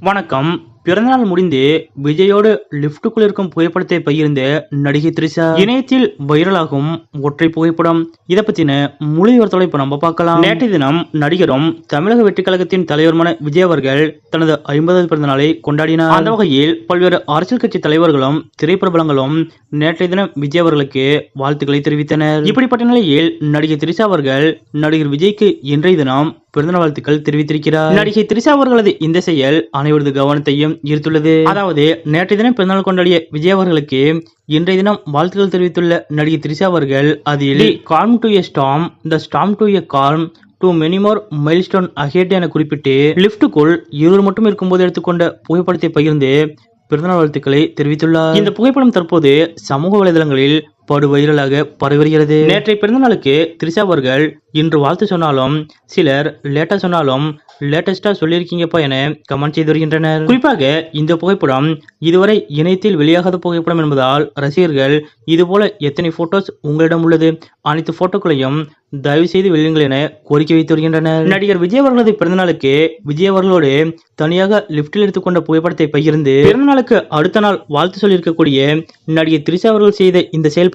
வணக்கம். பிறந்தநாள் முடிந்து விஜயோடு லிப்டுக்குள் இருக்கும் புகைப்படத்தை பகிர்ந்த நடிகை த்ரிஷா. இணையத்தில் வைரலாகும் ஒற்றை புகைப்படம். இதை பத்தின முழு விவரத்தோட இப்ப நம்ம பார்க்கலாம். நேற்றைய தினம் நடிகரும் தமிழக வெற்றிக் கழகத்தின் தலைவருமான விஜய் அவர்கள் தனது ஐம்பதாவது பிறந்த நாளை கொண்டாடினார். அந்த வகையில் பல்வேறு அரசியல் கட்சி தலைவர்களும் திரைப்பிரபலங்களும் நேற்றைய தினம் விஜய் அவர்களுக்கு வாழ்த்துக்களை தெரிவித்தனர். இப்படிப்பட்ட நிலையில் நடிகை த்ரிஷா அவர்கள் நடிகர் விஜய்க்கு இன்றைய தினம் பிறந்தநாள் வாழ்த்துக்கள் தெரிவித்திருக்கிறார். நடிகை த்ரிஷா அவர்களது இந்த செயல் அனைவரது கவனத்தையும் ஈர்த்துள்ளது. அதாவது நேற்றைய தினம் பிறந்தநாள் கொண்டாடிய விஜய் அவர்களுக்கு இன்றைய தினம் வாழ்த்துக்கள் தெரிவித்துள்ள நடிகை த்ரிஷா அவர்கள் அதில் calm to a storm the storm to a calm to many more milestone ahead என குறிப்பிட்டு லிப்டுக்குள் இருவர் மட்டும் இருக்கும்போது எடுத்துக்கொண்ட புகைப்படத்தை பகிர்ந்து பிறந்தநாள் வாழ்த்துக்களை தெரிவித்துள்ளார். இந்த புகைப்படம் தற்போது சமூக வலைதளங்களில் படு வைரலாக பரவி வருகிறது நேற்றைய பிறந்த நாளுக்கு த்ரிஷா அவர்கள் இன்று வாழ்த்து சொன்னாலும் சிலர் லேட்டா சொன்னாலும் லேட்டஸ்டா சொல்லியிருக்கீங்கப்பா என கமெண்ட் செய்து வருகின்றனர். குறிப்பாக இந்த புகைப்படம் இதுவரை இணையத்தில் வெளியாகாத புகைப்படம் என்பதால் ரசிகர்கள் இதுபோல எத்தனை போட்டோஸ் உங்களிடம் உள்ளது அனைத்து போட்டோக்களையும் தயவு செய்து வெளியுங்கள் என கோரிக்கை வைத்து வருகின்றனர். நடிகர் விஜய் அவர்களது பிறந்தநாளுக்கு விஜய் அவர்களோடு தனியாக லிப்டில் எடுத்துக்கொண்ட புகைப்படத்தை பகிர்ந்து பிறந்தநாளுக்கு அடுத்த நாள் வாழ்த்து சொல்லியிருக்கக்கூடிய நடிகை த்ரிஷா அவர்கள் செய்த இந்த செயல்